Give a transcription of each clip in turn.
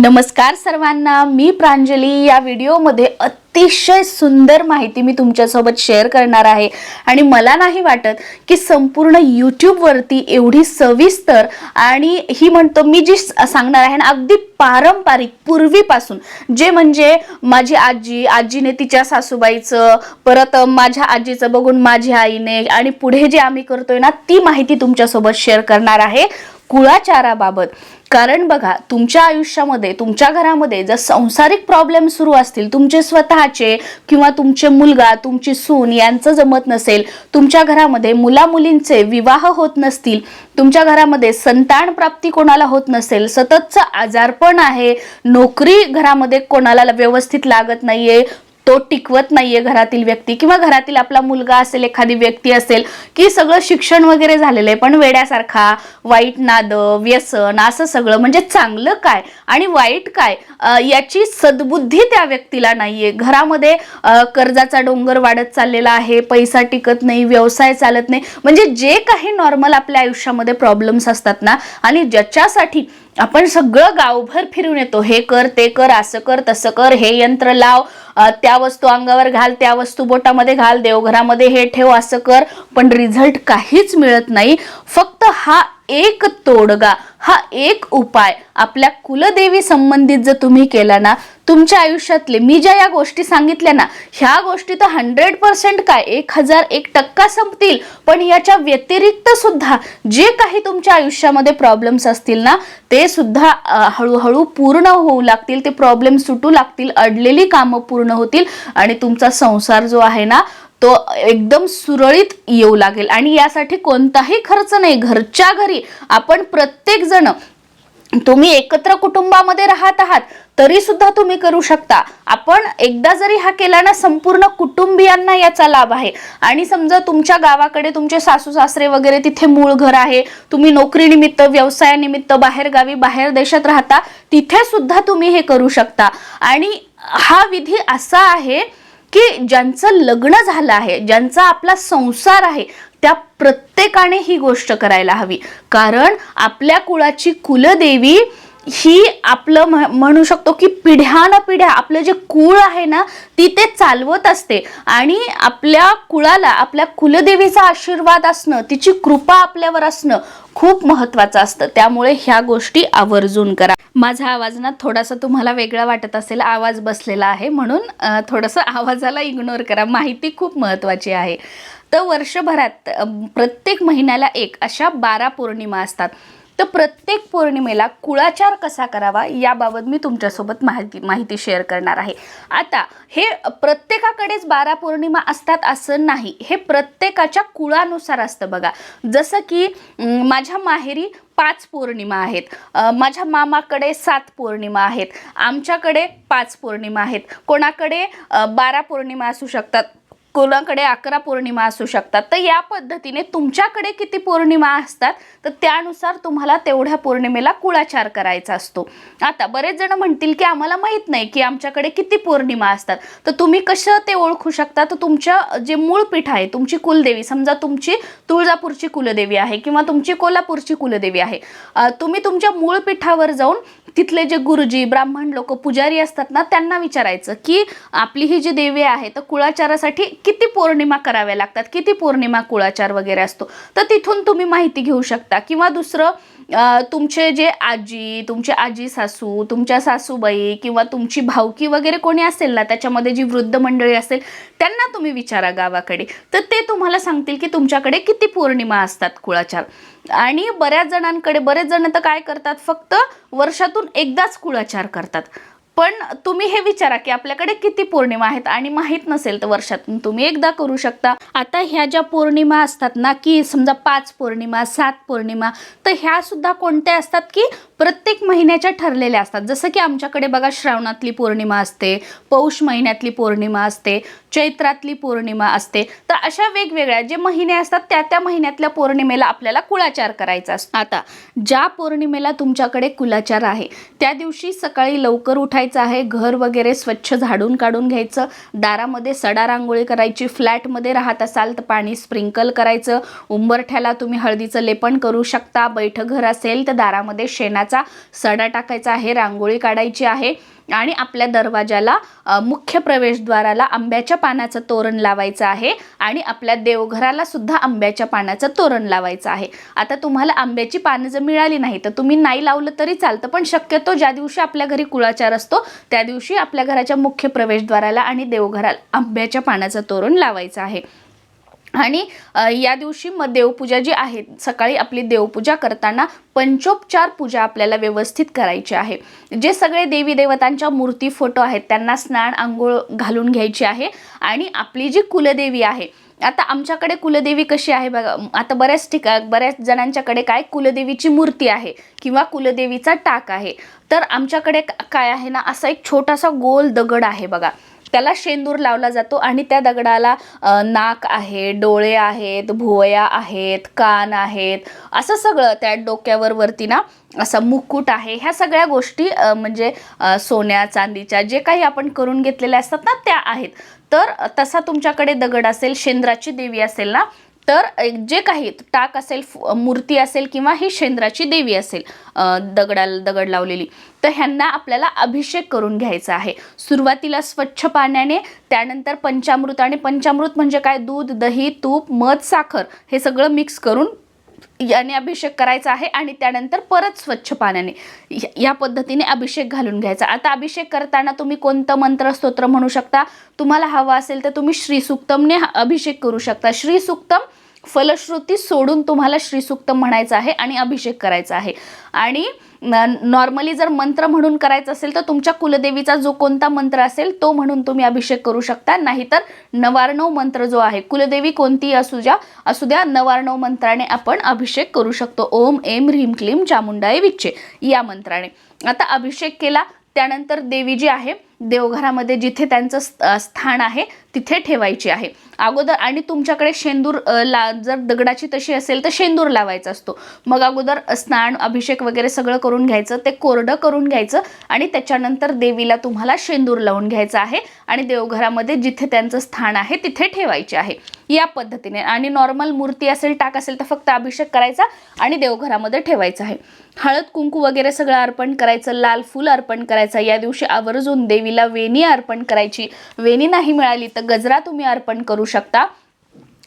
नमस्कार सर्वांना मी प्रांजली. या व्हिडिओमध्ये अतिशय सुंदर माहिती मी तुमच्यासोबत शेअर करणार आहे. आणि मला नाही वाटत की संपूर्ण यूट्यूबवरती एवढी सविस्तर आणि ही म्हणतो मी जी सांगणार आहे ना अगदी पारंपरिक पूर्वीपासून. जे म्हणजे माझी आजी आजीने तिच्या सासूबाईचं परत माझ्या आजीचं बघून माझ्या आईने आणि पुढे जे आम्ही करतोय ना ती माहिती तुमच्यासोबत शेअर करणार आहे. कुळाचाराबाबत. कारण बघा तुमच्या आयुष्यामध्ये तुमच्या घरामध्ये जर संसारिक प्रॉब्लेम सुरू असतील तुमचे स्वतःचे किंवा तुमचे मुलगा तुमची सून यांचं जमत नसेल तुमच्या घरामध्ये मुलामुलींचे विवाह होत नसतील तुमच्या घरामध्ये संतान प्राप्ती कोणाला होत नसेल सततचं आजारपण आहे नोकरी घरामध्ये कोणाला व्यवस्थित लागत नाहीये तो टिकवत नाहीये घरातील व्यक्ती किंवा घरातील आपला मुलगा असेल एखादी व्यक्ती असेल की सगळं शिक्षण वगैरे झालेलं आहे पण वेड्यासारखा वाईट नाद व्यसन असं सगळं म्हणजे चांगलं काय आणि वाईट काय याची सद्बुद्धी त्या व्यक्तीला नाहीये. घरामध्ये कर्जाचा डोंगर वाढत चाललेला आहे पैसा टिकत नाही व्यवसाय चालत नाही म्हणजे जे काही नॉर्मल आपल्या आयुष्यामध्ये प्रॉब्लेम्स असतात ना आणि ज्याच्यासाठी आपण सगळं गावभर फिरून येतो. हे कर ते कर असं कर तसं कर हे यंत्र लाव त्या वस्तू अंगावर घाल त्या वस्तू बोटामध्ये घाल देवघरामध्ये हे ठेव असं कर. पण रिझल्ट काहीच मिळत नाही. फक्त हा एक तोडगा हा एक उपाय. आपल्या कुलदेवी संबंधित जर तुम्ही केला ना तुमच्या आयुष्यातले मी ज्या या गोष्टी सांगितल्या ना ह्या गोष्टी तर हंड्रेड पर्सेंट काय? एक हजार एक टक्का संपतील. पण याच्या व्यतिरिक्त सुद्धा जे काही तुमच्या आयुष्यामध्ये प्रॉब्लेम्स असतील ना ते सुद्धा हळूहळू पूर्ण होऊ लागतील. ते प्रॉब्लेम सुटू लागतील. अडलेली कामं पूर्ण होतील. आणि तुमचा संसार जो आहे ना तो एकदम सुरळीत येऊ लागेल. आणि यासाठी कोणताही खर्च नाही. घरच्या घरी आपण प्रत्येक जण तुम्ही एकत्र कुटुंबामध्ये राहत आहात तरी सुद्धा तुम्ही करू शकता. आपण एकदा जरी हा केला ना संपूर्ण कुटुंबियांना याचा लाभ आहे. आणि समजा तुमच्या गावाकडे तुमचे सासू सासरे वगैरे तिथे मूळ घर आहे तुम्ही नोकरीनिमित्त व्यवसायानिमित्त बाहेर गावी बाहेर देशात राहता तिथे सुद्धा तुम्ही हे करू शकता. आणि हा विधी असा आहे की ज्यांचं लग्न झालं आहे ज्यांचा आपला संसार आहे त्या प्रत्येकाने ही गोष्ट करायला हवी. कारण आपल्या कुळाची कुलदेवी ही आपलं म्हणू शकतो की पिढ्यान पिढ्या आपलं जे कुळ आहे ना ती ते चालवत असते. आणि आपल्या कुळाला आपल्या कुलदेवीचा आशीर्वाद असणं तिची कृपा आपल्यावर असणं खूप महत्वाचं असतं. त्यामुळे ह्या गोष्टी आवर्जून करा. माझा आवाज ना थोडासा तुम्हाला वेगळा वाटत असेल आवाज बसलेला आहे. म्हणून थोडंसं आवाजाला इग्नोर करा. माहिती खूप महत्वाची आहे. तर वर्षभरात प्रत्येक महिन्याला एक अशा बारा पौर्णिमा असतात. तर प्रत्येक पौर्णिमेला कुळाचार कसा करावा याबाबत मी तुमच्यासोबत माहिती माहिती शेअर करणार आहे. आता हे प्रत्येकाकडेच बारा पौर्णिमा असतात असं नाही. हे प्रत्येकाच्या कुळानुसार असतं बघा. जसं की माझ्या माहेरी पाच पौर्णिमा आहेत. माझ्या मामाकडे सात पौर्णिमा आहेत. आमच्याकडे पाच पौर्णिमा आहेत. कोणाकडे बारा पौर्णिमा असू शकतात. कोणाकडे अकरा पौर्णिमा असू शकतात? तर या पद्धतीने तुमच्याकडे किती पौर्णिमा असतात? तर त्यानुसार तुम्हाला तेवढ्या पौर्णिमेला कुळाचार करायचा असतो. आता बरेच जण म्हणतील की आम्हाला माहीत नाही की आमच्याकडे किती पौर्णिमा असतात. तर तुम्ही कसं ते ओळखू शकता? तर तुमच्या जे मूळ पीठ आहे तुमची कुलदेवी समजा तुमची तुळजापूरची कुलदेवी आहे किंवा तुमची कोल्हापूरची कुलदेवी आहे. तुम्ही तुमच्या मूळ पीठावर जाऊन तिथले जे गुरुजी ब्राह्मण लोक पुजारी असतात ना त्यांना विचारायचं की आपली ही जी देवी आहे तर कुळाचारासाठी किती पौर्णिमा कराव्या लागतात? किती पौर्णिमा कुळाचार वगैरे असतो? तर तिथून तुम्ही माहिती घेऊ शकता. किंवा दुसरं तुमचे जे आजी तुमचे आजी सासू तुमच्या सासूबाई किंवा तुमची भावकी वगैरे कोणी असेल ना त्याच्यामध्ये जी वृद्ध मंडळी असेल त्यांना तुम्ही विचारा गावाकडे. तर ते तुम्हाला सांगतील की तुमच्याकडे किती पौर्णिमा असतात कुळाचार. आणि बऱ्याच जणांकडे बरेच जण तर काय करतात? फक्त वर्षातून एकदाच कुळाचार करतात. पण तुम्ही हे विचारा की आपल्याकडे किती पौर्णिमा आहेत आणि माहीत नसेल तर वर्षातून तुम्ही एकदा करू शकता. आता ह्या ज्या पौर्णिमा असतात ना की समजा पाच पौर्णिमा सात पौर्णिमा तर ह्या सुद्धा कोणत्या असतात की प्रत्येक महिन्याच्या ठरलेल्या असतात. जसं की आमच्याकडे बघा श्रावणातली पौर्णिमा असते पौष महिन्यातली पौर्णिमा असते चैत्रातली पौर्णिमा असते. तर अशा वेगवेगळ्या जे महिने असतात त्या त्या महिन्यातल्या पौर्णिमेला आपल्याला कुळाचार करायचा असतो. आता ज्या पौर्णिमेला तुमच्याकडे कुलाचार आहे त्या दिवशी सकाळी लवकर उठायचं आहे घर वगैरे स्वच्छ झाडून काढून घ्यायचं दारामध्ये सडा रांगोळी करायची फ्लॅटमध्ये राहत असाल तर पाणी स्प्रिंकल करायचं उंबरठ्याला तुम्ही हळदीचं लेपन करू शकता बैठघर असेल तर दारामध्ये शेणात घराचा सडा टाकायचा आहे रांगोळी काढायची आहे आणि आपल्या दरवाजाला मुख्य प्रवेशद्वाराला आंब्याच्या पानाचं तोरण लावायचं आहे आणि आपल्या देवघराला सुद्धा आंब्याच्या पानाचं तोरण लावायचं आहे. आता तुम्हाला आंब्याची पानं जर मिळाली नाही तर तुम्ही नाही लावलं तरी चालतं पण शक्यतो ज्या दिवशी आपल्या घरी कुळाचार असतो त्या दिवशी आपल्या घराच्या मुख्य प्रवेशद्वाराला आणि देवघराला आंब्याच्या पानाचं तोरण लावायचं आहे. आणि या दिवशी मग देवपूजा जी आहे सकाळी आपली देवपूजा करताना पंचोपचार पूजा आपल्याला व्यवस्थित करायची आहे. जे सगळे देवी देवतांच्या मूर्ती फोटो आहेत त्यांना स्नान आंघोळ घालून घ्यायची आहे आणि आपली जी कुलदेवी आहे आता आमच्याकडे कुलदेवी कशी आहे बघा आता बऱ्याच ठिका बऱ्याच जणांच्याकडे काय कुलदेवीची मूर्ती आहे किंवा कुलदेवीचा टाक आहे. तर आमच्याकडे काय आहे ना असा एक छोटासा गोल दगड आहे बघा. त्याला शेंदूर लावला जातो आणि त्या दगडाला नाक आहे डोळे आहेत भुवया आहेत कान आहेत असं सगळं त्या डोक्यावर वरती ना असा मुकुट आहे. ह्या सगळ्या गोष्टी म्हणजे सोन्या चांदीच्या जे काही आपण करून घेतलेल्या असतात ना त्या आहेत. तर तसा तुमच्याकडे दगड असेल शेंद्राची देवी असेल ना तर एक जे काही टाक असेल मूर्ती असेल किंवा ही शेंद्राची देवी असेल दगडाला दगड लावलेली तर ह्यांना आपल्याला अभिषेक करून घ्यायचा आहे. सुरुवातीला स्वच्छ पाण्याने त्यानंतर पंचामृत आणि पंचामृत म्हणजे काय? दूध दही तूप मध साखर हे सगळं मिक्स करून याने अभिषेक करायचा आहे आणि त्यानंतर परत स्वच्छ पाण्याने या पद्धतीने अभिषेक घालून घ्यायचा. आता अभिषेक करताना तुम्ही कोणतं मंत्र स्तोत्र म्हणू शकता? तुम्हाला हवं असेल तर तुम्ही श्रीसुक्तमने अभिषेक करू शकता. श्रीसुक्तम फलश्रुती सोडून तुम्हाला श्रीसूक्त म्हणायचं आहे आणि अभिषेक करायचा आहे. आणि नॉर्मली जर मंत्र म्हणून करायचं असेल तर तुमच्या कुलदेवीचा जो कोणता मंत्र असेल तो म्हणून तुम्ही अभिषेक करू शकता. नाहीतर नवारणव मंत्र जो आहे कुलदेवी कोणतीही असू द्या असू द्या नवारणव मंत्राने आपण अभिषेक करू शकतो. ओम एम ह्रीम क्लीम चामुंडाय विच्छे या मंत्राने. आता अभिषेक केला त्यानंतर देवी जी आहे देवघरामध्ये जिथे त्यांचं स्थान आहे तिथे ठेवायची आहे. अगोदर आणि तुमच्याकडे शेंदूर ला जर दगडाची तशी असेल तर शेंदूर लावायचा असतो. मग अगोदर स्नान अभिषेक वगैरे सगळं करून घ्यायचं ते कोरडं करून घ्यायचं आणि त्याच्यानंतर देवीला तुम्हाला शेंदूर लावून घ्यायचं आहे आणि देवघरामध्ये जिथे त्यांचं स्थान आहे तिथे ठेवायचे आहे. या पद्धतीने आणि नॉर्मल मूर्ती असेल टाक असेल तर फक्त अभिषेक करायचा आणि देवघरामध्ये ठेवायचं आहे. हळद कुंकू वगैरे सगळं अर्पण करायचं लाल फूल अर्पण करायचं. या दिवशी आवर्जून देवीला वेणी अर्पण करायची. वेणी नाही मिळाली तर गजरा तुम्ही अर्पण करू शकता.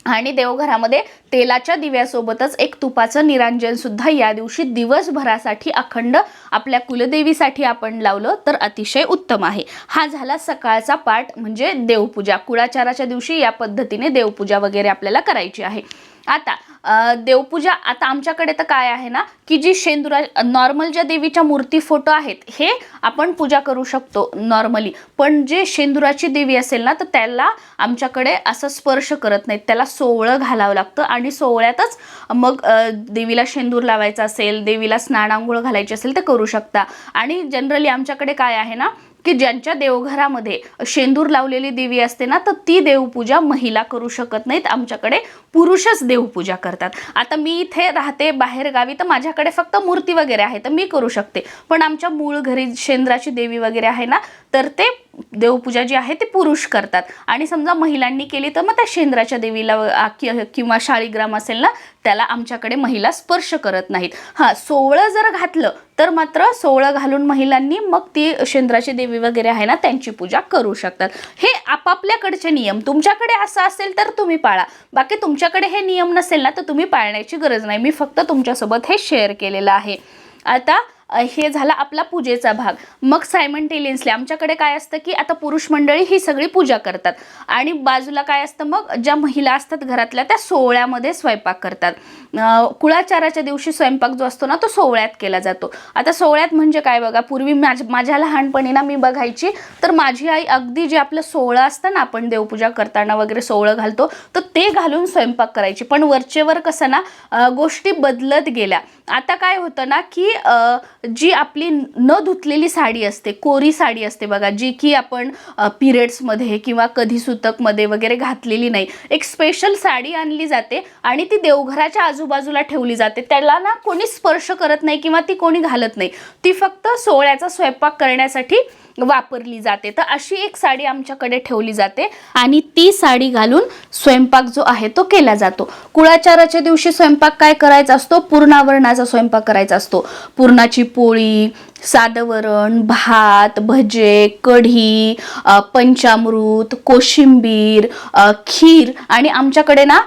आणि देवघरामध्ये तेलाच्या दिव्यासोबतच एक तुपाचं निरांजन सुद्धा या दिवशी दिवसभरासाठी अखंड आपल्या कुलदेवीसाठी आपण लावलं तर अतिशय उत्तम आहे. हा झाला सकाळचा पाठ म्हणजे देवपूजा. कुळाचाराच्या दिवशी या पद्धतीने देवपूजा वगैरे आपल्याला करायची आहे. आता देवपूजा आता आमच्याकडे तर काय आहे ना की जी शेंदुरा नॉर्मल ज्या देवीच्या मूर्ती फोटो आहेत हे आपण पूजा करू शकतो नॉर्मली. पण जे शेंदुराची देवी असेल ना तर त्याला आमच्याकडे असं स्पर्श करत नाहीत. त्याला सोवळं घालावं लागतं आणि सोवळ्यातच मग देवीला शेंदूर लावायचा असेल देवीला स्नान आंघोळ घालायची असेल तर करू शकता. आणि जनरली आमच्याकडे काय आहे ना की ज्यांच्या देवघरामध्ये शेंदूर लावलेली देवी असते ना तर ती देवपूजा महिला करू शकत नाहीत. आमच्याकडे पुरुषच देवपूजा करतात. आता मी इथे राहते बाहेर गावी तर माझ्याकडे फक्त मूर्ती वगैरे आहे तर मी करू शकते. पण आमच्या मूळ घरी शेंद्राची देवी वगैरे आहे ना तर ते देवपूजा जी आहे ते पुरुष करतात. आणि समजा महिलांनी केली तर मग त्या शेंद्राच्या देवीला किंवा शाळीग्राम असेल ना त्याला आमच्याकडे महिला स्पर्श करत नाहीत. हां सोवळं जर घातलं तर मात्र सोवळं घालून महिलांनी मग ती शेंद्राची देवी वगैरे आहे ना त्यांची पूजा करू शकतात. हे आपापल्याकडचे नियम. तुमच्याकडे असं असेल तर तुम्ही पाळा. बाकी तुमच्याकडे हे नियम नसेल ना तर तुम्ही पाळण्याची गरज नाही. मी फक्त तुमच्यासोबत हे शेअर केलेलं आहे. आता हे झाला आपला पूजेचा भाग. मग सायमंटेलियन्सली आमच्याकडे काय असतं की आता पुरुष मंडळी ही सगळी पूजा करतात. आणि बाजूला काय असतं मग ज्या महिला असतात घरातल्या त्या सोहळ्यामध्ये स्वयंपाक करतात. कुळाचाराच्या दिवशी स्वयंपाक जो असतो ना तो सोहळ्यात केला जातो. आता सोहळ्यात म्हणजे काय बघा पूर्वी माझ माझ्या लहानपणी ना मी बघायची तर माझी आई अगदी जे आपलं सोहळं असतं ना आपण देवपूजा करताना वगैरे सोहळं घालतो तर ते घालून स्वयंपाक करायची. पण वरचेवर कसं ना गोष्टी बदलत गेल्या. आता काय होतं ना की जी आपली न धुतलेली साडी असते कोरी साडी असते बघा जी की आपण पिरियड्समध्ये किंवा कधी सुतकमध्ये वगैरे घातलेली नाही. एक स्पेशल साडी आणली जाते आणि ती देवघराच्या आजूबाजूला ठेवली जाते. त्याला ना कोणी स्पर्श करत नाही किंवा ती कोणी घालत नाही. ती फक्त सोहळ्याचा स्वयंपाक करण्यासाठी वापरली जाते. तर अशी एक साडी आमच्याकडे ठेवली जाते आणि ती साडी घालून स्वयंपाक जो आहे तो केला जातो. कुळाचाराच्या दिवशी स्वयंपाक काय करायचा असतो? पूर्णावरणाचा स्वयंपाक करायचा असतो. पूर्णाची पोळी साधं वरण भात भजे कढी पंचामृत कोशिंबीर खीर आणि आमच्याकडे ना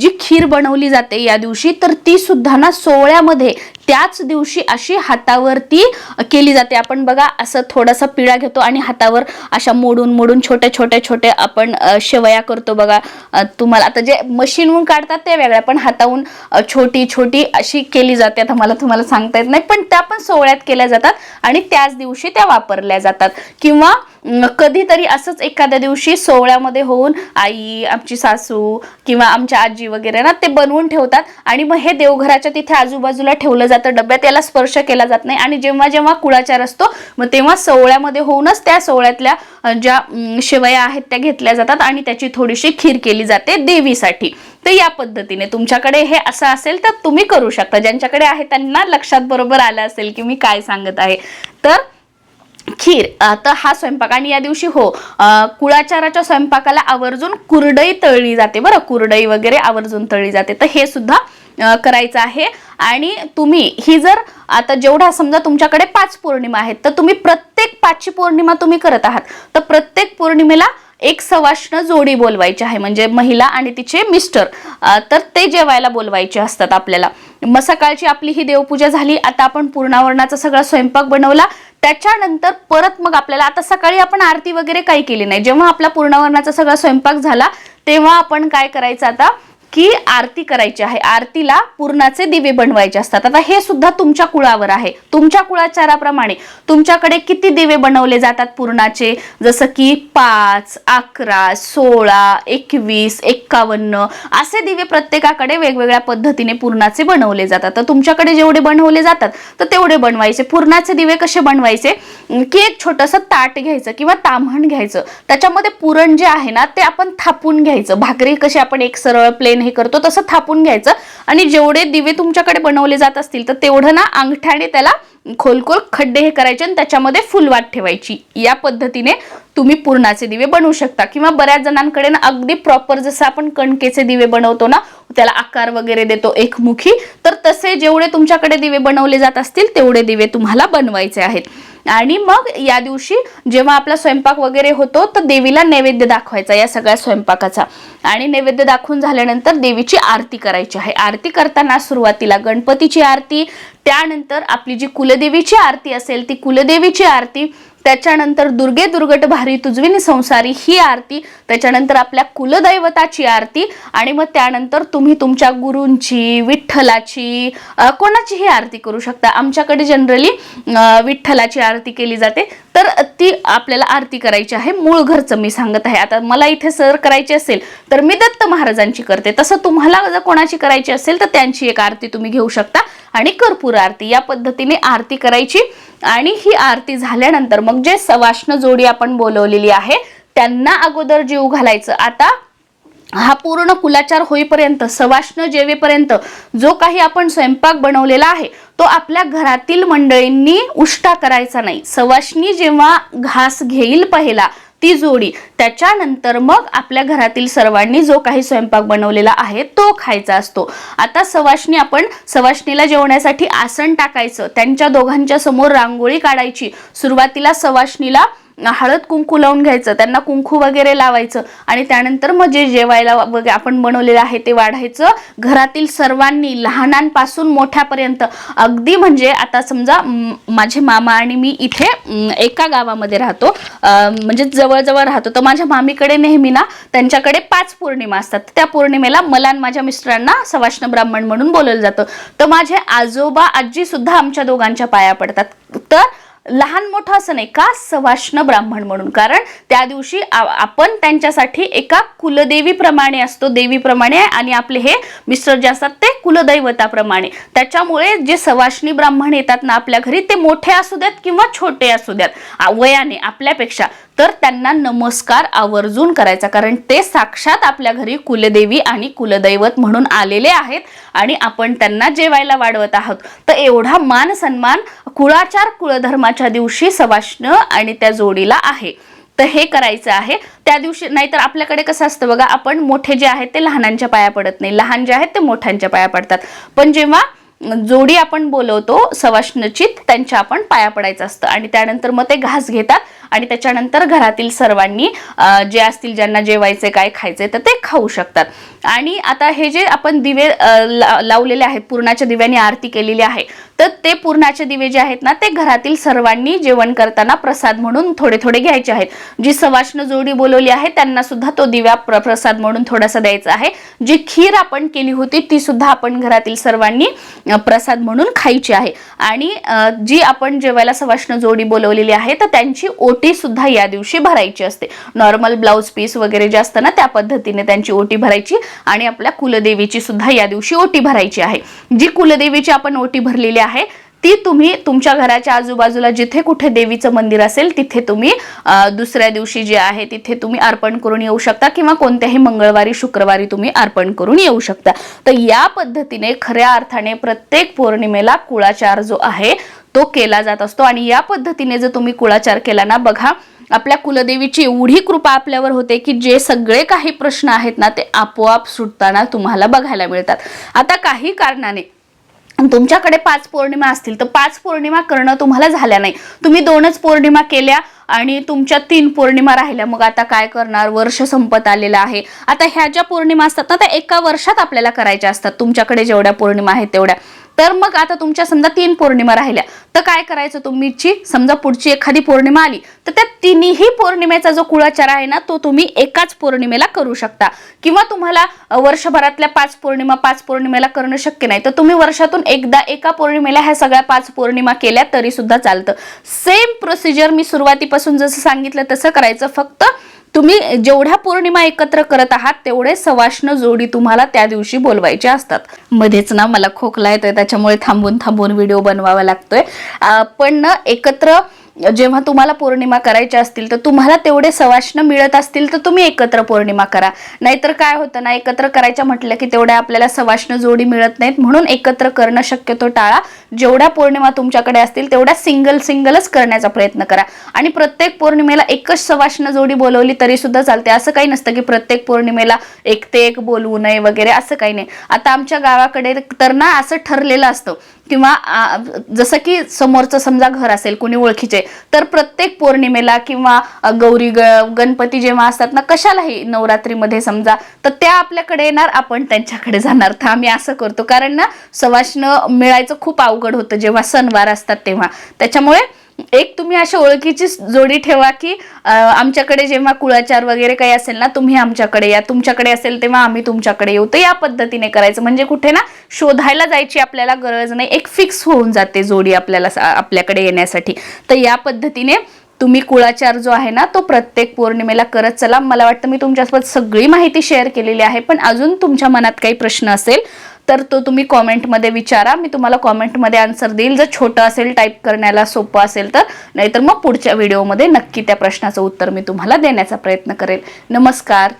जी खीर बनवली जाते या दिवशी तर ती सुद्धा ना सोहळ्यामध्ये त्याच दिवशी अशी हातावरती केली जाते. आपण बघा असं थोडासा पिळा घेतो आणि हातावर अशा मोडून मोडून छोटे छोटे छोटे आपण शेवया करतो बघा. तुम्हाला आता जे मशीनहून काढतात ते वेगळ्या पण हाताहून छोटी छोटी अशी केली जाते. आता मला तुम्हाला सांगता येत नाही पण त्या पण सोहळ्यात केल्या जातात आणि त्याच दिवशी त्या वापरल्या जातात. किंवा कधीतरी असंच एखाद्या दिवशी सोहळ्यामध्ये होऊन आई आमची सासू किंवा आमच्या आजी वगैरे ना ते बनवून ठेवतात आणि मग हे देवघराच्या तिथे आजूबाजूला ठेवलं जातं. डब्यात याला स्पर्श केला जात नाही. आणि जेव्हा जेव्हा कुळाचार असतो मग तेव्हा सोहळ्यामध्ये होऊनच त्या सोहळ्यातल्या ज्या शिवया शेवया आहेत त्या घेतल्या जातात आणि त्याची थोडीशी खीर केली जाते देवीसाठी. तर या पद्धतीने तुमच्याकडे हे असं असेल तर तुम्ही करू शकता. ज्यांच्याकडे आहे त्यांना लक्षात बरोबर आलं असेल की मी काय सांगत आहे. तर खीर तर हा स्वयंपाक आणि या दिवशी हो कुळाचाराच्या स्वयंपाकाला आवर्जून कुरडई तळली जाते बरं कुरडई वगैरे आवर्जून तळली जाते. तर हे सुद्धा करायचं आहे. आणि तुम्ही ही जर आता जेवढा समजा तुमच्याकडे पाच पौर्णिमा आहेत तर तुम्ही प्रत्येक पाचची पौर्णिमा तुम्ही करत आहात. तर प्रत्येक पौर्णिमेला एक सवाष्ण जोडी बोलवायची आहे म्हणजे महिला आणि तिचे मिस्टर. तर ते जेवायला बोलवायचे असतात आपल्याला. मग सकाळची आपली ही देवपूजा झाली आता आपण पूर्णावरणाचा सगळा स्वयंपाक बनवला. त्याच्यानंतर परत मग आपल्याला आता सकाळी आपण आरती वगैरे काही केली नाही. जेव्हा आपला पूर्णावरणाचा सगळा स्वयंपाक झाला तेव्हा आपण काय करायचं आता? की आरती करायची आहे. आरतीला पूर्णाचे दिवे बनवायचे असतात. आता हे सुद्धा तुमच्या कुळावर आहे. तुमच्या कुळाचाराप्रमाणे तुमच्याकडे किती दिवे बनवले जातात पूर्णाचे? जसं की पाच अकरा सोळा एकवीस एक्कावन्न असे दिवे प्रत्येकाकडे वेगवेगळ्या पद्धतीने पूर्णाचे बनवले जातात. तर तुमच्याकडे जेवढे बनवले जातात तर तेवढे बनवायचे. पूर्णाचे दिवे कसे बनवायचे? की एक छोटंसं ताट घ्यायचं किंवा ताम्हण घ्यायचं. त्याच्यामध्ये पुरण जे आहे ना ते आपण थापून घ्यायचं. भाकरी कशी आपण एक सरळ प्लेन हे करतो तसं थापून घ्यायचं. आणि जेवढे दिवे तुमच्याकडे बनवले जात असतील तर तेवढं ना अंगठ्याने त्याला खोलखोल खड्डे हे करायचे आणि त्याच्यामध्ये फुलवात ठेवायची. या पद्धतीने तुम्ही पूर्णाचे दिवे बनवू शकता. किंवा बऱ्याच जणांकडे ना अगदी प्रॉपर जसं आपण कणकेचे दिवे बनवतो ना त्याला आकार वगैरे देतो एकमुखी तर तसे जेवढे तुमच्याकडे दिवे बनवले जात असतील तेवढे दिवे तुम्हाला बनवायचे आहेत. आणि मग या दिवशी जेव्हा आपला स्वयंपाक वगैरे होतो तर देवीला नैवेद्य दाखवायचा या सगळ्या स्वयंपाकाचा. आणि नैवेद्य दाखवून झाल्यानंतर देवीची आरती करायची आहे. आरती करताना सुरुवातीला गणपतीची आरती त्यानंतर आपली जी कुलदेवीची आरती असेल ती कुलदेवीची आरती त्याच्यानंतर दुर्गे दुर्गट भारी तुझविनी संसारी ही आरती त्याच्यानंतर आपल्या कुलदैवताची आरती आणि मग त्यानंतर तुम्ही तुमच्या गुरूंची विठ्ठलाची कोणाचीही आरती करू शकता. आमच्याकडे जनरली विठ्ठलाची आरती केली जाते. तर ती आपल्याला आरती करायची आहे. मूळ घरचं मी सांगत आहे. आता मला इथे सर करायची असेल तर मी दत्त महाराजांची करते. तसं तुम्हाला जर कोणाची करायची असेल तर त्यांची एक आरती तुम्ही घेऊ शकता. आणि कर्पूर आरती. या पद्धतीने आरती करायची आणि ही आरती झाल्यानंतर मग जे सवाष्ण जोडी आपण बोलवलेली आहे त्यांना अगोदर जीव घालायचं. आता हा पूर्ण कुलाचार होईपर्यंत सवाष्ण जेवेपर्यंत जो काही आपण स्वयंपाक बनवलेला आहे तो आपल्या घरातील मंडळींनी उष्टा करायचा नाही. सवाष्णी जेव्हा घास घेईल पहिला ती जोडी. त्याच्यानंतर मग आपल्या घरातील सर्वांनी जो काही स्वयंपाक बनवलेला आहे तो खायचा असतो. आता सवाष्णी आपण सवाष्णीला जेवण्यासाठी आसन टाकायचं. त्यांच्या दोघांच्या समोर रांगोळी काढायची. सुरुवातीला सवाष्णीला हळद कुंकू लावून घ्यायचं त्यांना कुंकू वगैरे लावायचं आणि त्यानंतर मग जे जेवायला वगैरे आपण बनवलेलं आहे ते वाढायचं. घरातील सर्वांनी लहानांपासून मोठ्यापर्यंत. अगदी म्हणजे आता समजा माझे मामा आणि मी इथे एका गावामध्ये राहतो. म्हणजे जवळजवळ राहतो. तर माझ्या मामीकडे नेहमी ना त्यांच्याकडे पाच पौर्णिमा असतात. त्या पौर्णिमेला मला आणि माझ्या मिस्टरांना सवाष्ण ब्राह्मण म्हणून बोलवलं जातं. तर माझे आजोबा आजी सुद्धा आमच्या दोघांच्या पाया पडतात. तर लहान मोठं असं नाही का सवाष्ण ब्राह्मण म्हणून. कारण त्या दिवशी आपण त्यांच्यासाठी एका कुलदेवीप्रमाणे असतो देवीप्रमाणे आणि आपले हे मिस्टर जे असतात ते कुलदैवताप्रमाणे. त्याच्यामुळे जे सवाष्णी ब्राह्मण येतात ना आपल्या घरी ते मोठे असू द्यात किंवा छोटे असू द्यात वयाने आपल्यापेक्षा. तर त्यांना नमस्कार आवर्जून करायचा कारण ते साक्षात आपल्या घरी कुलदेवी आणि कुलदैवत म्हणून आलेले आहेत आणि आपण त्यांना जेवायला वाढवत आहोत. तर एवढा मान सन्मान कुळाचार कुळधर्माच्या दिवशी सवाष्ण आणि त्या जोडीला आहे. तर हे करायचं आहे. त्या दिवशी नाहीतर आपल्याकडे कसं असतं बघा आपण मोठे जे आहेत ते लहानांच्या पाया पडत नाही. लहान जे आहेत ते मोठ्यांच्या पाया पडतात. पण जेव्हा जोडी आपण बोलवतो सवाष्णचित त्यांच्या आपण पाया पडायचं असतं. आणि त्यानंतर मग ते घास घेतात आणि त्याच्यानंतर घरातील सर्वांनी जे असतील ज्यांना जेवायचे काय खायचे तर ते खाऊ शकतात. आणि आता हे जे आपण दिवे ला- लावलेले आहेत पूर्णाच्या दिव्याने आरती केलेली आहे तर ते पूर्णाचे दिवे जे आहेत ना ते घरातील सर्वांनी जेवण करताना प्रसाद म्हणून थोडे थोडे घ्यायचे आहेत. जी सवाष्ण जोडी बोलवली आहे त्यांना सुद्धा तो दिव्या प्र- प्रसाद म्हणून थोडासा द्यायचा आहे. जी खीर आपण केली होती ती सुद्धा आपण घरातील सर्वांनी प्रसाद म्हणून खायची आहे. आणि जी आपण जेवायला सवाष्ण जोडी बोलवलेली आहे तर त्यांची ओटी सुद्धा या दिवशी भरायची असते. नॉर्मल ब्लाऊज पीस वगैरे जे असतं ना त्या पद्धतीने त्यांची ओटी भरायची आणि आपल्या कुलदेवीची सुद्धा या दिवशी ओटी भरायची आहे. जी कुलदेवीची आपण ओटी भरलेली आहे ती तुम्ही तुमच्या घराच्या आजूबाजूला जिथे कुठे देवीचं मंदिर असेल तिथे तुम्ही दुसऱ्या दिवशी जे आहे तिथे तुम्ही अर्पण करून येऊ शकता किंवा कोणत्याही मंगळवारी शुक्रवारी तुम्ही अर्पण करून येऊ शकता. तर या पद्धतीने खऱ्या अर्थाने प्रत्येक पौर्णिमेला कुळाचार जो आहे तो केला जात असतो. आणि या पद्धतीने जर तुम्ही कुळाचार केला ना बघा आपल्या कुलदेवीची एवढी कृपा आपल्यावर होते की जे सगळे काही प्रश्न आहेत ना ते आपोआप सुटताना तुम्हाला बघायला मिळतात. आता काही कारणाने तुमच्याकडे पाच पौर्णिमा असतील तर पाच पौर्णिमा करणं तुम्हाला झाल्या नाही. तुम्ही दोनच पौर्णिमा केल्या आणि तुमच्या तीन पौर्णिमा राहिल्या. मग आता काय करणार? वर्ष संपत आलेलं आहे. आता ह्या ज्या पौर्णिमा असतात ना त्या एका वर्षात आपल्याला करायच्या असतात. तुमच्याकडे जेवढ्या पौर्णिमा आहेत तेवढ्या. तर मग आता तुमच्या समजा तीन पौर्णिमा राहिल्या. तर काय करायचं तुम्हीची? समजा पुढची एखादी पौर्णिमा आली तर त्या तिन्ही पौर्णिमेचा जो कुळाचार आहे ना तो तुम्ही एकाच पौर्णिमेला करू शकता. किंवा तुम्हाला वर्षभरातल्या पाच पौर्णिमा पाच पौर्णिमेला करणं शक्य नाही. तर तुम्ही वर्षातून एकदा एका पौर्णिमेला ह्या सगळ्या पाच पौर्णिमा केल्या तरी सुद्धा चालतं. सेम प्रोसिजर मी सुरुवातीपासून जसं सांगितलं तसं करायचं. फक्त तुम्ही जेवढ्या पौर्णिमा एकत्र करत आहात तेवढे सवाष्ण जोडी तुम्हाला त्या दिवशी बोलवायचे असतात. मध्येच ना मला खोकला येतोय त्याच्यामुळे थांबून थांबून व्हिडिओ बनवावा लागतोय. पण ना एकत्र जेव्हा तुम्हाला पौर्णिमा करायच्या असतील तर तुम्हाला तेवढे सवाष्ण मिळत असतील तर तुम्ही एकत्र पौर्णिमा करा. नाहीतर काय होतं ना एकत्र करायच्या म्हटलं की तेवढ्या आपल्याला सवाष्ण जोडी मिळत नाहीत म्हणून एकत्र करणं शक्यतो टाळा. जेवढ्या पौर्णिमा तुमच्याकडे असतील तेवढ्या सिंगल सिंगलच करण्याचा प्रयत्न करा. आणि प्रत्येक पौर्णिमेला एकच सवाष्ण जोडी बोलवली तरी सुद्धा चालते असं काही नसतं की प्रत्येक पौर्णिमेला एक ते एक बोलवू नये वगैरे असं काही नाही. आता आमच्या गावाकडे तर ना असं ठरलेलं असतं किंवा जसं की समोरचं समजा घर असेल कोणी ओळखीचे तर प्रत्येक पौर्णिमेला किंवा गौरी ग गणपती जेव्हा असतात ना कशालाही नवरात्रीमध्ये समजा तर त्या आपल्याकडे येणार आपण त्यांच्याकडे जाणार. तर आम्ही असं करतो. कारण ना सवाष्ण मिळायचं खूप अवघड होतं. जेव्हा सणवार असतात तेव्हा. त्याच्यामुळे एक तुम्ही अशा ओळखीची जोडी ठेवा की आमच्याकडे जेव्हा कुळाचार वगैरे काही असेल ना तुम्ही आमच्याकडे या. तुमच्याकडे असेल तेव्हा आम्ही तुमच्याकडे येऊ. तर या पद्धतीने करायचं. म्हणजे कुठे ना शोधायला जायची आपल्याला गरज नाही. एक फिक्स होऊन जाते जोडी आपल्याला आपल्याकडे येण्यासाठी. तर या पद्धतीने तुम्ही कुळाचार जो आहे ना तो प्रत्येक पौर्णिमेला करत चला. मला वाटतं मी तुमच्यासोबत सगळी माहिती शेअर केलेली आहे. पण अजून तुमच्या मनात काही प्रश्न असेल तर तो तुम्ही कॉमेंटमध्ये विचारा. मी तुम्हाला कॉमेंटमध्ये आन्सर देईल. जर छोटं असेल टाईप करण्याला सोपं असेल तर. नाहीतर मग पुढच्या व्हिडिओमध्ये नक्की त्या प्रश्नाचं उत्तर मी तुम्हाला देण्याचा प्रयत्न करेल. नमस्कार.